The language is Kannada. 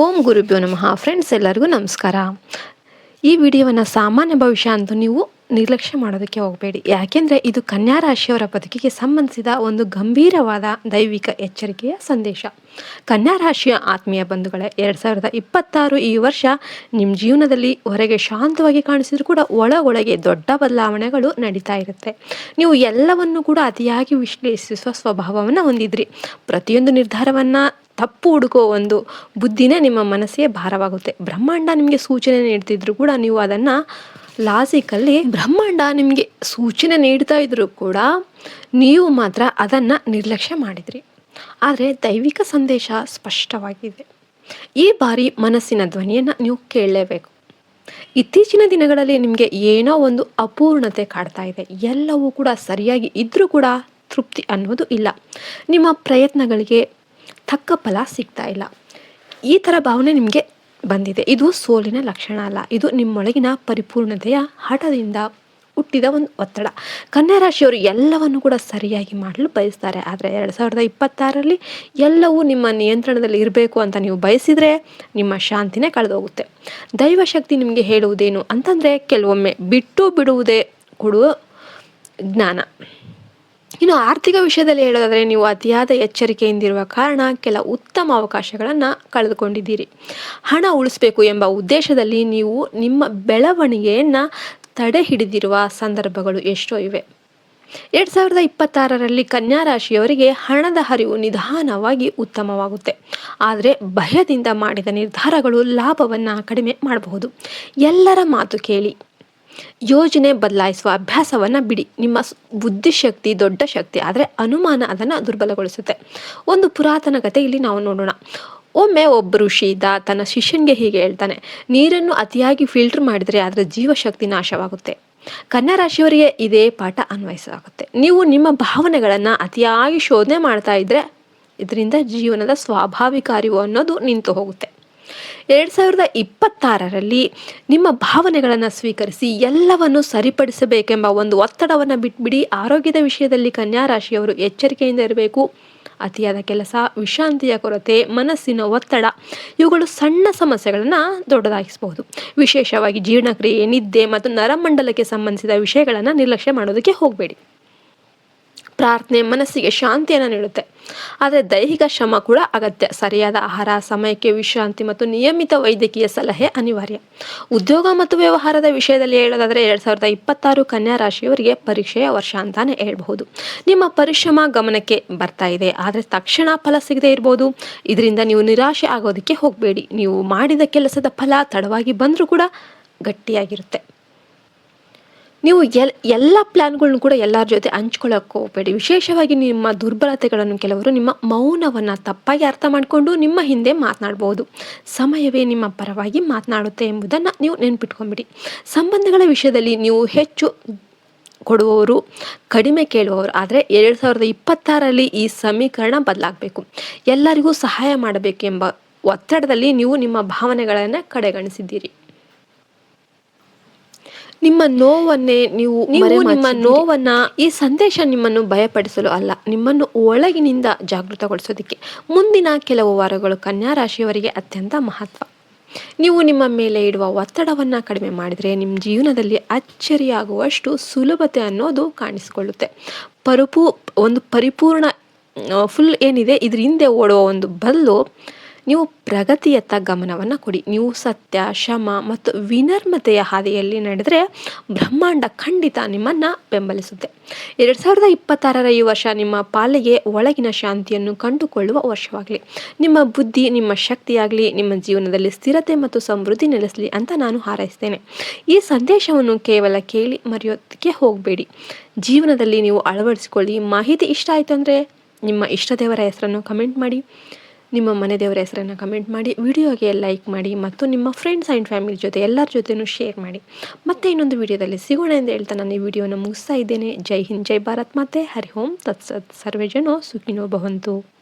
ಓಂ ಗುರುಭ್ಯೋ ನಮಃ. ಫ್ರೆಂಡ್ಸ್ ಎಲ್ಲರಿಗೂ ನಮಸ್ಕಾರ. ಈ ವಿಡಿಯೋವನ್ನು ಸಾಮಾನ್ಯ ಭವಿಷ್ಯ ಅಂತ ನೀವು ನಿರ್ಲಕ್ಷ್ಯ ಮಾಡೋದಕ್ಕೆ ಹೋಗಬೇಡಿ. ಯಾಕೆಂದರೆ ಇದು ಕನ್ಯಾ ರಾಶಿಯವರ ಬದುಕಿಗೆ ಸಂಬಂಧಿಸಿದ ಒಂದು ಗಂಭೀರವಾದ ದೈವಿಕ ಎಚ್ಚರಿಕೆಯ ಸಂದೇಶ. ಕನ್ಯಾ ರಾಶಿಯ ಆತ್ಮೀಯ ಬಂಧುಗಳೇ, ಎರಡು ಸಾವಿರದ ಇಪ್ಪತ್ತಾರು ಈ ವರ್ಷ ನಿಮ್ಮ ಜೀವನದಲ್ಲಿ ಹೊರಗೆ ಶಾಂತವಾಗಿ ಕಾಣಿಸಿದ್ರು ಕೂಡ ಒಳ ಒಳಗೆ ದೊಡ್ಡ ಬದಲಾವಣೆಗಳು ನಡೀತಾ ಇರುತ್ತೆ. ನೀವು ಎಲ್ಲವನ್ನು ಕೂಡ ಅತಿಯಾಗಿ ವಿಶ್ಲೇಷಿಸುವ ಸ್ವಭಾವವನ್ನು ಹೊಂದಿದ್ರಿ. ಪ್ರತಿಯೊಂದು ನಿರ್ಧಾರವನ್ನು ತಪ್ಪು ಹುಡುಕೋ ಒಂದು ಬುದ್ಧಿನೇ ನಿಮ್ಮ ಮನಸ್ಸಿಗೆ ಭಾರವಾಗುತ್ತೆ. ಬ್ರಹ್ಮಾಂಡ ನಿಮಗೆ ಸೂಚನೆ ನೀಡ್ತಿದ್ರು ಕೂಡ ನೀವು ಅದನ್ನು ಲಾಜಿಕಲ್ಲಿ ಬ್ರಹ್ಮಾಂಡ ನಿಮಗೆ ಸೂಚನೆ ನೀಡ್ತಾ ಇದ್ರೂ ಕೂಡ ನೀವು ಮಾತ್ರ ಅದನ್ನು ನಿರ್ಲಕ್ಷ್ಯ ಮಾಡಿದ್ರಿ. ಆದರೆ ದೈವಿಕ ಸಂದೇಶ ಸ್ಪಷ್ಟವಾಗಿದೆ. ಈ ಬಾರಿ ಮನಸ್ಸಿನ ಧ್ವನಿಯನ್ನು ನೀವು ಕೇಳಲೇಬೇಕು. ಇತ್ತೀಚಿನ ದಿನಗಳಲ್ಲಿ ನಿಮಗೆ ಏನೋ ಒಂದು ಅಪೂರ್ಣತೆ ಕಾಡ್ತಾ ಇದೆ. ಎಲ್ಲವೂ ಕೂಡ ಸರಿಯಾಗಿ ಇದ್ದರೂ ಕೂಡ ತೃಪ್ತಿ ಅನ್ನೋದು ಇಲ್ಲ. ನಿಮ್ಮ ಪ್ರಯತ್ನಗಳಿಗೆ ತಕ್ಕ ಫಲ ಸಿಗ್ತಾ ಇಲ್ಲ. ಈ ಥರ ಭಾವನೆ ನಿಮಗೆ ಬಂದಿದೆ. ಇದು ಸೋಲಿನ ಲಕ್ಷಣ ಅಲ್ಲ. ಇದು ನಿಮ್ಮೊಳಗಿನ ಪರಿಪೂರ್ಣತೆಯ ಹಠದಿಂದ ಹುಟ್ಟಿದ ಒಂದು ಒತ್ತಡ. ಕನ್ಯಾ ರಾಶಿಯವರು ಎಲ್ಲವನ್ನು ಕೂಡ ಸರಿಯಾಗಿ ಮಾಡಲು ಬಯಸ್ತಾರೆ. ಆದರೆ ಎರಡು ಸಾವಿರದ ಇಪ್ಪತ್ತಾರರಲ್ಲಿ ಎಲ್ಲವೂ ನಿಮ್ಮ ನಿಯಂತ್ರಣದಲ್ಲಿ ಇರಬೇಕು ಅಂತ ನೀವು ಬಯಸಿದರೆ ನಿಮ್ಮ ಶಾಂತಿನೇ ಕಳೆದೋಗುತ್ತೆ. ದೈವಶಕ್ತಿ ನಿಮಗೆ ಹೇಳುವುದೇನು ಅಂತಂದರೆ ಕೆಲವೊಮ್ಮೆ ಬಿಟ್ಟು ಬಿಡುವುದೇ ಕೊಡುವ ಜ್ಞಾನ. ಇನ್ನು ಆರ್ಥಿಕ ವಿಷಯದಲ್ಲಿ ಹೇಳೋದಾದರೆ ನೀವು ಅತಿಯಾದ ಎಚ್ಚರಿಕೆಯಿಂದಿರುವ ಕಾರಣ ಕೆಲ ಉತ್ತಮ ಅವಕಾಶಗಳನ್ನು ಕಳೆದುಕೊಂಡಿದ್ದೀರಿ. ಹಣ ಉಳಿಸಬೇಕು ಎಂಬ ಉದ್ದೇಶದಲ್ಲಿ ನೀವು ನಿಮ್ಮ ಬೆಳವಣಿಗೆಯನ್ನು ತಡೆ ಹಿಡಿದಿರುವ ಸಂದರ್ಭಗಳು ಎಷ್ಟೋ ಇವೆ. ಎರಡು ಸಾವಿರದ ಇಪ್ಪತ್ತಾರರಲ್ಲಿ ಕನ್ಯಾ ರಾಶಿಯವರಿಗೆ ಹಣದ ಹರಿವು ನಿಧಾನವಾಗಿ ಉತ್ತಮವಾಗುತ್ತೆ. ಆದರೆ ಭಯದಿಂದ ಮಾಡಿದ ನಿರ್ಧಾರಗಳು ಲಾಭವನ್ನು ಕಡಿಮೆ ಮಾಡಬಹುದು. ಎಲ್ಲರ ಮಾತು ಕೇಳಿ. ಯೋಜನೆ ಬದಲಾಯಿಸುವ ಅಭ್ಯಾಸವನ್ನು ಬಿಡಿ. ನಿಮ್ಮ ಬುದ್ಧಿಶಕ್ತಿ ದೊಡ್ಡ ಶಕ್ತಿ, ಆದರೆ ಅನುಮಾನ ಅದನ್ನು ದುರ್ಬಲಗೊಳಿಸುತ್ತೆ. ಒಂದು ಪುರಾತನ ಕತೆ ಇಲ್ಲಿ ನಾವು ನೋಡೋಣ. ಒಮ್ಮೆ ಒಬ್ಬ ಋಷಿ ಇದ್ದ ತನ್ನ ಶಿಷ್ಯನಿಗೆ ಹೀಗೆ ಹೇಳ್ತಾನೆ, ನೀರನ್ನು ಅತಿಯಾಗಿ ಫಿಲ್ಟರ್ ಮಾಡಿದರೆ ಅದರ ಜೀವಶಕ್ತಿ ನಾಶವಾಗುತ್ತೆ. ಕನ್ಯಾ ರಾಶಿಯವರಿಗೆ ಇದೇ ಪಾಠ ಅನ್ವಯಿಸಲಾಗುತ್ತೆ. ನೀವು ನಿಮ್ಮ ಭಾವನೆಗಳನ್ನು ಅತಿಯಾಗಿ ಶೋಧನೆ ಮಾಡ್ತಾ ಇದ್ದರೆ ಇದರಿಂದ ಜೀವನದ ಸ್ವಾಭಾವಿಕ ಅರಿವು ಅನ್ನೋದು ನಿಂತು ಹೋಗುತ್ತೆ. ಎರಡು ಸಾವಿರದ ಇಪ್ಪತ್ತಾರರಲ್ಲಿ ನಿಮ್ಮ ಭಾವನೆಗಳನ್ನು ಸ್ವೀಕರಿಸಿ ಎಲ್ಲವನ್ನು ಸರಿಪಡಿಸಬೇಕೆಂಬ ಒಂದು ಒತ್ತಡವನ್ನು ಬಿಟ್ಬಿಡಿ. ಆರೋಗ್ಯದ ವಿಷಯದಲ್ಲಿ ಕನ್ಯಾ ರಾಶಿಯವರು ಎಚ್ಚರಿಕೆಯಿಂದ ಇರಬೇಕು. ಅತಿಯಾದ ಕೆಲಸ, ವಿಶ್ರಾಂತಿಯ ಕೊರತೆ, ಮನಸ್ಸಿನ ಒತ್ತಡ, ಇವುಗಳು ಸಣ್ಣ ಸಮಸ್ಯೆಗಳನ್ನು ದೊಡ್ಡದಾಗಿಸಬಹುದು. ವಿಶೇಷವಾಗಿ ಜೀರ್ಣಕ್ರಿಯೆ, ನಿದ್ದೆ ಮತ್ತು ನರಮಂಡಲಕ್ಕೆ ಸಂಬಂಧಿಸಿದ ವಿಷಯಗಳನ್ನು ನಿರ್ಲಕ್ಷ್ಯ ಮಾಡೋದಕ್ಕೆ ಹೋಗಬೇಡಿ. ಪ್ರಾರ್ಥನೆ ಮನಸ್ಸಿಗೆ ಶಾಂತಿಯನ್ನು ನೀಡುತ್ತೆ. ಆದರೆ ದೈಹಿಕ ಶ್ರಮ ಕೂಡ ಅಗತ್ಯ. ಸರಿಯಾದ ಆಹಾರ, ಸಮಯಕ್ಕೆ ವಿಶ್ರಾಂತಿ ಮತ್ತು ನಿಯಮಿತ ವೈದ್ಯಕೀಯ ಸಲಹೆ ಅನಿವಾರ್ಯ. ಉದ್ಯೋಗ ಮತ್ತು ವ್ಯವಹಾರದ ವಿಷಯದಲ್ಲಿ ಹೇಳೋದಾದರೆ ಎರಡು ಸಾವಿರದ ಇಪ್ಪತ್ತಾರು ಕನ್ಯಾ ರಾಶಿಯವರಿಗೆ ಪರೀಕ್ಷೆಯ ವರ್ಷ ಅಂತಾನೆ ಹೇಳ್ಬಹುದು. ನಿಮ್ಮ ಪರಿಶ್ರಮ ಗಮನಕ್ಕೆ ಬರ್ತಾ ಇದೆ. ಆದರೆ ತಕ್ಷಣ ಫಲ ಸಿಗದೆ ಇರ್ಬೋದು. ಇದರಿಂದ ನೀವು ನಿರಾಶೆ ಆಗೋದಕ್ಕೆ ಹೋಗಬೇಡಿ. ನೀವು ಮಾಡಿದ ಕೆಲಸದ ಫಲ ತಡವಾಗಿ ಬಂದರೂ ಕೂಡ ಗಟ್ಟಿಯಾಗಿರುತ್ತೆ. ನೀವು ಎಲ್, ಎಲ್ಲ ಪ್ಲ್ಯಾನ್ಗಳನ್ನು ಕೂಡ ಎಲ್ಲರ ಜೊತೆ ಹಂಚ್ಕೊಳ್ಳೋಕೆ ಹೋಗಬೇಡಿ ವಿಶೇಷವಾಗಿ ನಿಮ್ಮ ದುರ್ಬಲತೆಗಳನ್ನು ಕೆಲವರು ನಿಮ್ಮ ಮೌನವನ್ನು ತಪ್ಪಾಗಿ ಅರ್ಥ ಮಾಡಿಕೊಂಡು ನಿಮ್ಮ ಹಿಂದೆ ಮಾತನಾಡ್ಬೋದು. ಸಮಯವೇ ನಿಮ್ಮ ಪರವಾಗಿ ಮಾತನಾಡುತ್ತೆ ಎಂಬುದನ್ನು ನೀವು ನೆನ್ಪಿಟ್ಕೊಂಬಿಡಿ. ಸಂಬಂಧಗಳ ವಿಷಯದಲ್ಲಿ ನೀವು ಹೆಚ್ಚು ಕೊಡುವವರು, ಕಡಿಮೆ ಕೇಳುವವರು, ಆದರೆ ಎರಡು ಸಾವಿರದ ಇಪ್ಪತ್ತಾರಲ್ಲಿ ಈ ಸಮೀಕರಣ ಬದಲಾಗಬೇಕು. ಎಲ್ಲರಿಗೂ ಸಹಾಯ ಮಾಡಬೇಕೆಂಬ ಒತ್ತಡದಲ್ಲಿ ನೀವು ನಿಮ್ಮ ಭಾವನೆಗಳನ್ನು ಕಡೆಗಣಿಸಿದ್ದೀರಿ. ನಿಮ್ಮ ನೋವನ್ನೇ ನೀವು ನೀವು ನಿಮ್ಮ ನೋವನ್ನ ಈ ಸಂದೇಶ ನಿಮ್ಮನ್ನು ಭಯಪಡಿಸಲು ಅಲ್ಲ ನಿಮ್ಮನ್ನು ಒಳಗಿನಿಂದ ಜಾಗೃತಗೊಳಿಸೋದಕ್ಕೆ. ಮುಂದಿನ ಕೆಲವು ವಾರಗಳು ಕನ್ಯಾ ರಾಶಿಯವರಿಗೆ ಅತ್ಯಂತ ಮಹತ್ವ. ನೀವು ನಿಮ್ಮ ಮೇಲೆ ಇಡುವ ಒತ್ತಡವನ್ನು ಕಡಿಮೆ ಮಾಡಿದರೆ ನಿಮ್ಮ ಜೀವನದಲ್ಲಿ ಅಚ್ಚರಿಯಾಗುವಷ್ಟು ಸುಲಭತೆ ಅನ್ನೋದು ಕಾಣಿಸಿಕೊಳ್ಳುತ್ತೆ. ಪರಿಪೂ ಒಂದು ಪರಿಪೂರ್ಣ ಫುಲ್ ಏನಿದೆ ಇದ್ರ ಹಿಂದೆ ಓಡುವ ಒಂದು ಬಲ್ಲು ನೀವು ಪ್ರಗತಿಯತ್ತ ಗಮನವನ್ನು ಕೊಡಿ. ನೀವು ಸತ್ಯ ಶಮ ಮತ್ತು ವಿನರ್ಮತೆಯ ಹಾದಿಯಲ್ಲಿ ನಡೆದರೆ ಬ್ರಹ್ಮಾಂಡ ಖಂಡಿತ ನಿಮ್ಮನ್ನು ಬೆಂಬಲಿಸುತ್ತೆ. ಎರಡು ಸಾವಿರದ ಇಪ್ಪತ್ತಾರರ ಈ ವರ್ಷ ನಿಮ್ಮ ಪಾಲಿಗೆ ಒಳಗಿನ ಶಾಂತಿಯನ್ನು ಕಂಡುಕೊಳ್ಳುವ ವರ್ಷವಾಗಲಿ. ನಿಮ್ಮ ಬುದ್ಧಿ, ನಿಮ್ಮ ಶಕ್ತಿಯಾಗಲಿ, ನಿಮ್ಮ ಜೀವನದಲ್ಲಿ ಸ್ಥಿರತೆ ಮತ್ತು ಸಮೃದ್ಧಿ ನೆಲೆಸಲಿ ಅಂತ ನಾನು ಹಾರೈಸ್ತೇನೆ. ಈ ಸಂದೇಶವನ್ನು ಕೇವಲ ಕೇಳಿ ಮರೆಯೋದಕ್ಕೆ ಹೋಗಬೇಡಿ. ಜೀವನದಲ್ಲಿ ನೀವು ಅಳವಡಿಸಿಕೊಳ್ಳಿ. ಮಾಹಿತಿ ಇಷ್ಟ ಆಯಿತು ಅಂದರೆ ನಿಮ್ಮ ಇಷ್ಟದೇವರ ಹೆಸರನ್ನು ಕಮೆಂಟ್ ಮಾಡಿ. ನಿಮ್ಮ ಮನೆ ದೇವರ ಹೆಸರನ್ನು ಕಮೆಂಟ್ ಮಾಡಿ, ವಿಡಿಯೋಗೆ ಲೈಕ್ ಮಾಡಿ ಮತ್ತು ನಿಮ್ಮ ಫ್ರೆಂಡ್ಸ್ ಆ್ಯಂಡ್ ಫ್ಯಾಮಿಲಿ ಜೊತೆ ಎಲ್ಲರ ಜೊತೆನೂ ಶೇರ್ ಮಾಡಿ. ಮತ್ತೆ ಇನ್ನೊಂದು ವಿಡಿಯೋದಲ್ಲಿ ಸಿಗೋಣ ಎಂದು ಹೇಳ್ತಾ ನಾನು ಈ ವಿಡಿಯೋನ ಮುಗಿಸ್ತಾ ಇದ್ದೇನೆ. ಜೈ ಹಿಂದ್, ಜೈ ಭಾರತ್ ಮತ್ತೆ ಹರಿ ಓಂ. ತತ್ಸತ್ ಸರ್ವೇ ಜನೋ ಸುಖಿನೋ ಭವಂತು.